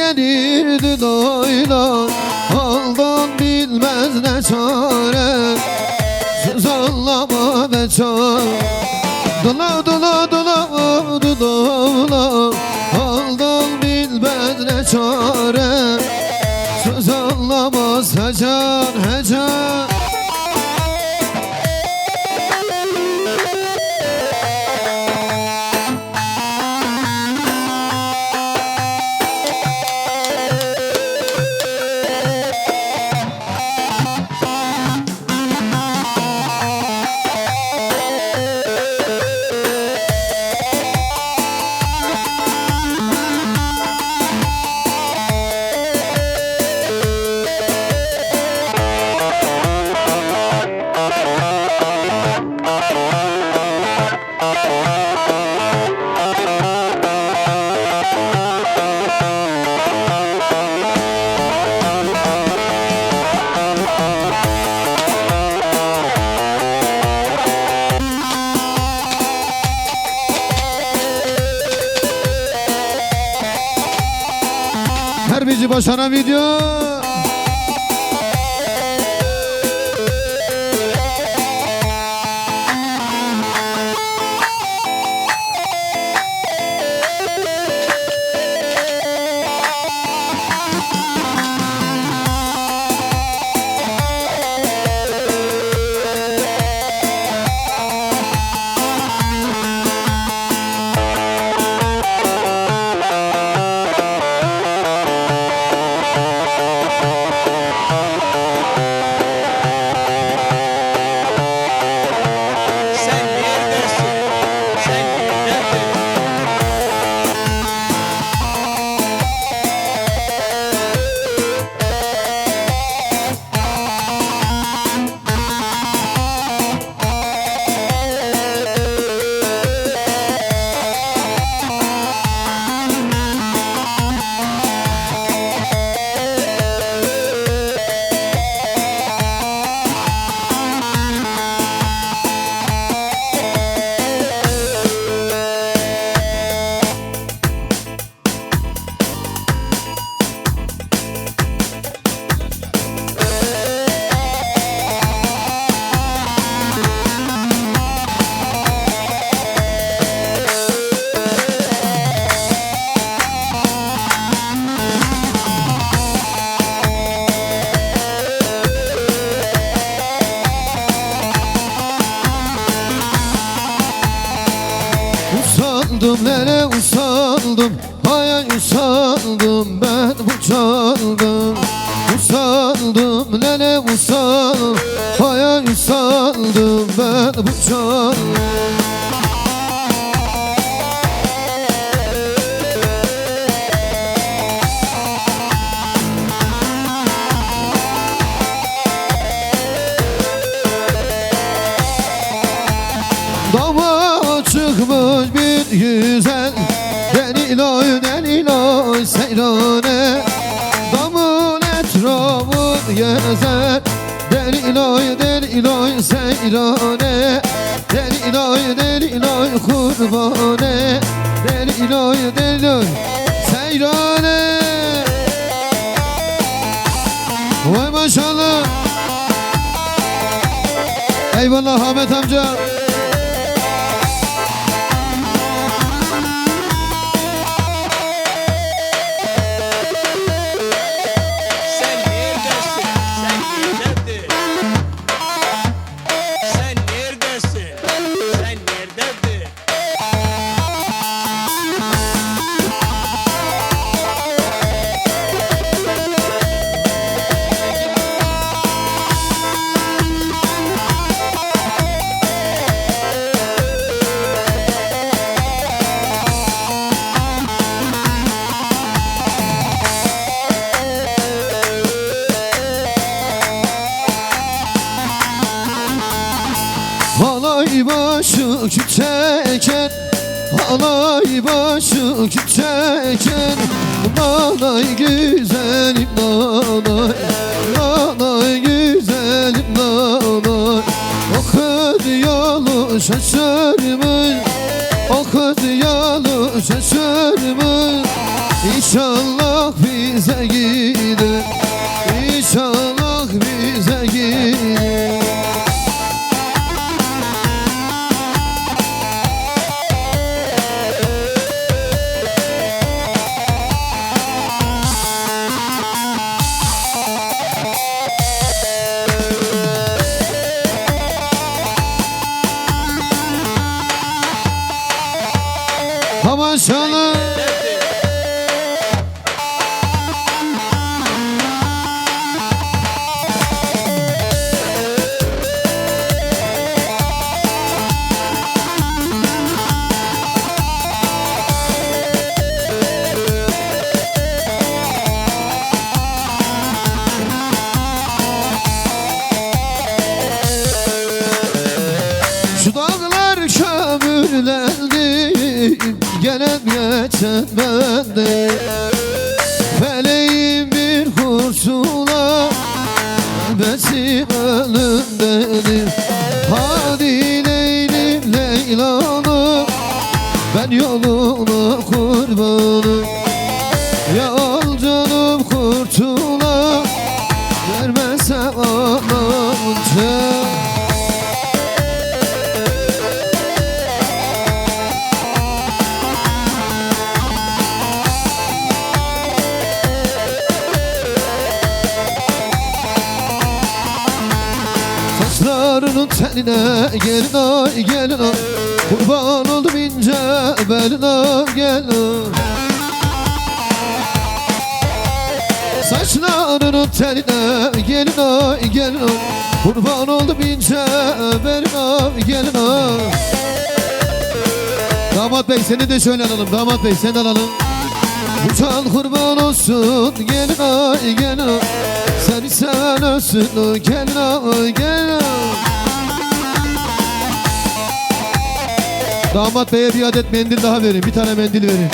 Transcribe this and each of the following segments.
gelirdi doyla Haldan bilmez ne çare. Söz anlama be çare. Dola dola dola dola dola Haldan bilmez ne çare. Söz anlamaz hecan hecan Her bizi video usandım ben bu çaldım Dama çıkmış bir güzel. Deliloy deliloy seyrane Damın etrafı gezer. Deliloy deliloy seyrane Deliloy deliloy kurbane Deliloy deliloy seyrane Vay maşallah. Eyvallah Ahmet amca kömürlendi Gelen geçen bende. Feleğin bir kursuna Besim önündedir Hadi Leylim Leylan'ım Ben yoluna kurbanım Teline gelin ay gelin ay. Kurban oldum ince beline gelin ay. Saçlarının teline gelin ay gelin ay. Kurban oldum ince beline ay gelin ay. Damat bey seni de şöyle alalım. Damat bey seni de alalım. Bu can kurban olsun gelin ay gelin ay. Seni seven ölsün ay gelin ay gelin ay Damat beye bir adet mendil daha verin. Bir tane mendil verin.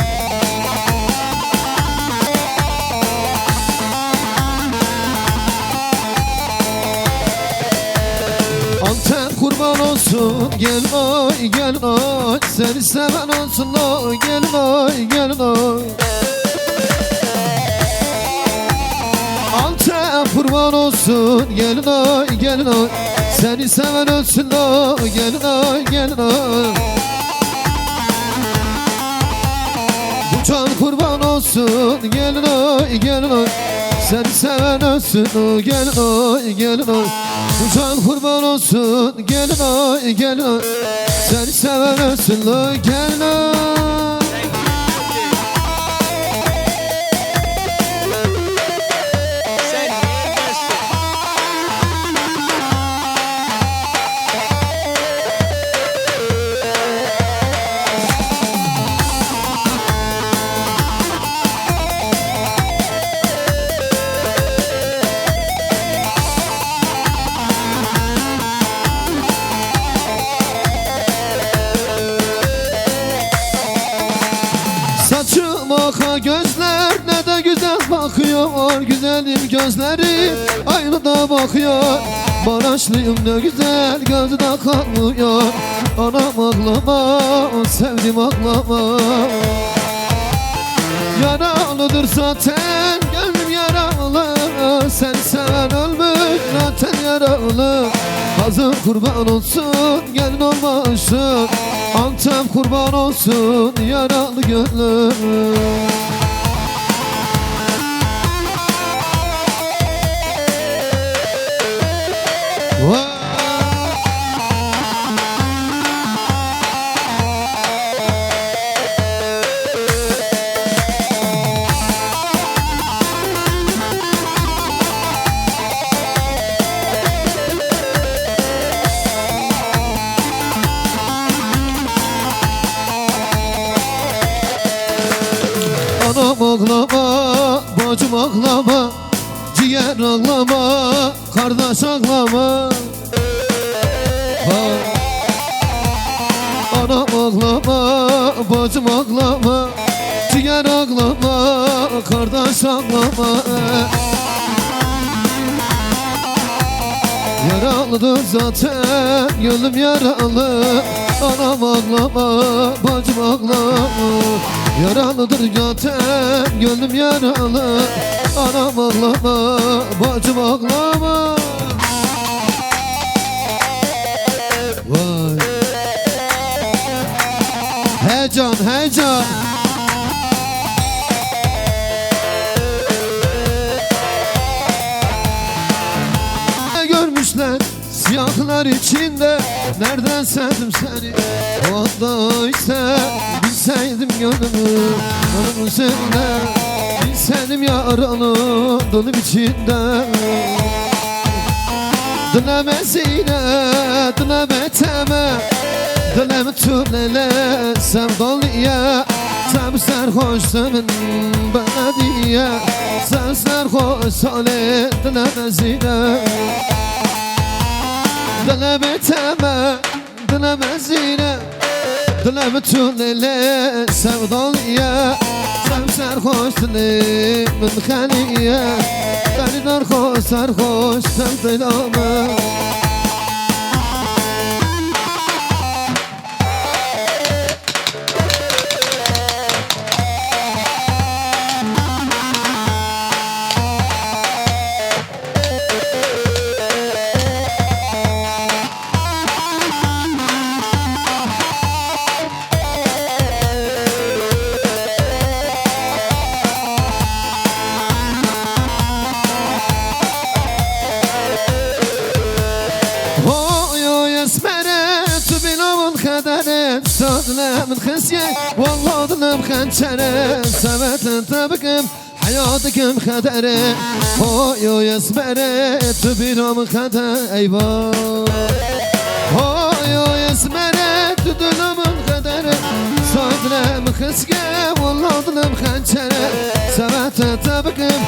Antep kurban olsun. Gel ay gel ay Seni seven olsun ay gel ay gel ay Antep kurban olsun. Gelin ay gelin ay Seni seven ölsün ay gelin ay gelin ay can kurban olsun gelin ay gelin ay Seni seven ölsün ay gelin ay gelin Bu can kurban olsun gelin ay gelin ay Seni seven ölsün ay gelin ay gözleri aynı da bakıyor. Maraşlıyım ne güzel gözde kalmıyor Anam ağlama sevdim ağlama. Yaralıdır zaten gönlüm yaralı. Sen seven ölmüş zaten yaralı. Hazır kurban olsun gelin olmasın Antep kurban olsun yaralı gönlüm Yaralıdır zaten, gönlüm yaralı. Anam ağlama bacım ağlama. Yaralıdır zaten gönlüm yaralı. Anam ağlama bacım ağlama. Vay. Heyecan heyecan siyahlar içinde Nereden sevdim seni? O anda ise Bilseydim gönlümü Gönlümü sende Bilseydim yaralı Dolu içinde. Dilemesine Dileme teme Dileme tünele Sevdalıya. Sen sarhoşsun bana diye. Sen sarhoş sale Dilemesine Dileme teme Dileme zine Dileme tünele Sevdalıya Sen sarhoşsun min khaliye Deli darhoş sarhoş Sevdalama Oy Sadle min khesye Wallah dilim khançere Sevetin tabıkım Hayatım kadere? Oy oy esmere tu bilamın kadere Eyvah. Oy oy esmere tu dilimın kadere. Sadle min khesye Wallah dilim khançere Sevetin tabıkım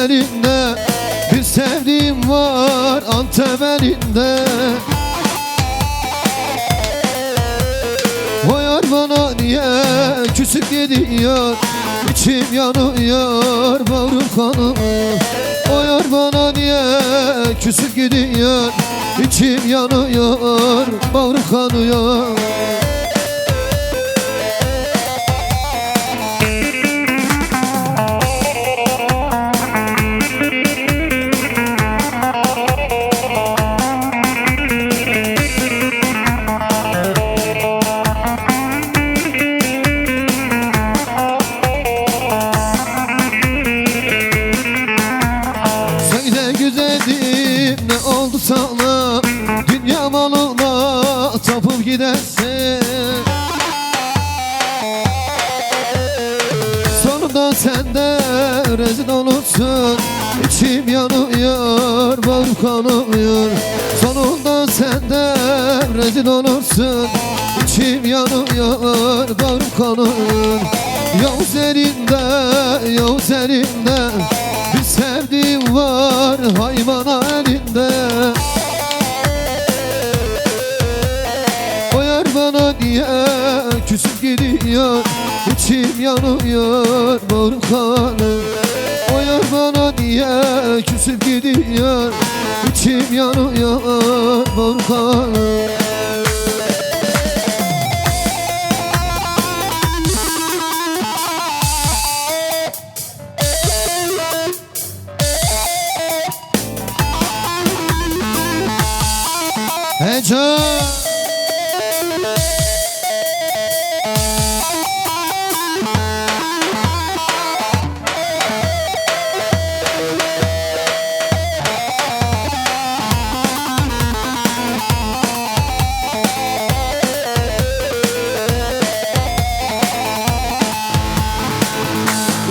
elinde Bir sevdiğim var Antep elinde. Vay yar bana niye küsüp gidiyor? İçim yanıyor, bağrım kanıyor O yar bana niye küsüp gidiyor? İçim yanıyor, bağrım kanıyor Yavuz elinde, Yavuz elinde Bir sevdiğim var hayvana elinde O yar bana niye küsüp gidiyor İçim yanıyor bağrım kanıyor O yar bana niye küsüp gidiyor İçim yanıyor bağrım Heyecan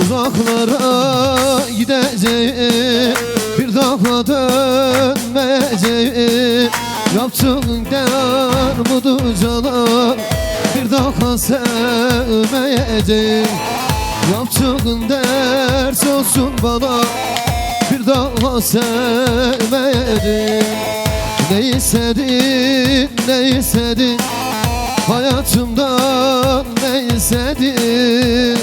Uzaklara gideceğim Bir daha dönmeyeceğim Yaptığın değer budur canan Bir daha sevmeyeceğim Yaptığın ders olsun bana Bir daha sevmeyeceğim Ne istedin ne istedin? Hayatımdan ne istedin?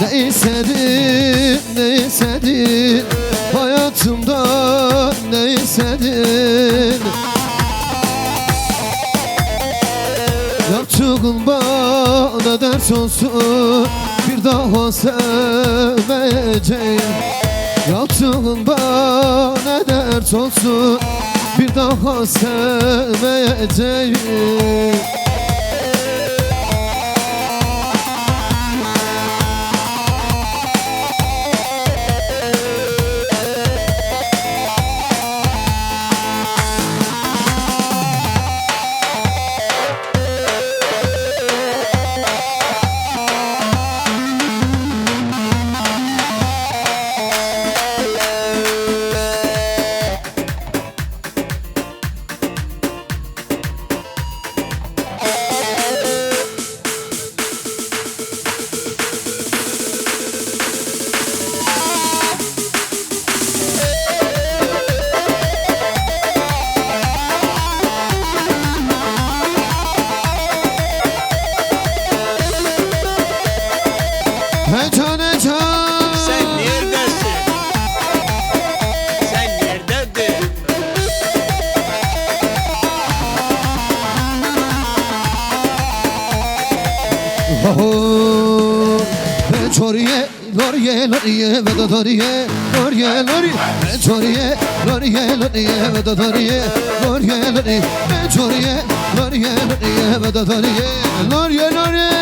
Ne istedin, ne istedin Hayatımdan ne istedin Yaptığın bana ders olsun Bir daha sevmeyeceğim. Yaptığın bana ders olsun Bir daha sevmeyeceğim Hecan Sen neredesin? Sen neredesin? Oh, Çoriye, loriye, loriye, ve da doriye, loriye, loriye, çoriye, loriye, loriye, ve da doriye, loriye, loriye, çoriye, loriye, loriye, ve da doriye, loriye, loriye.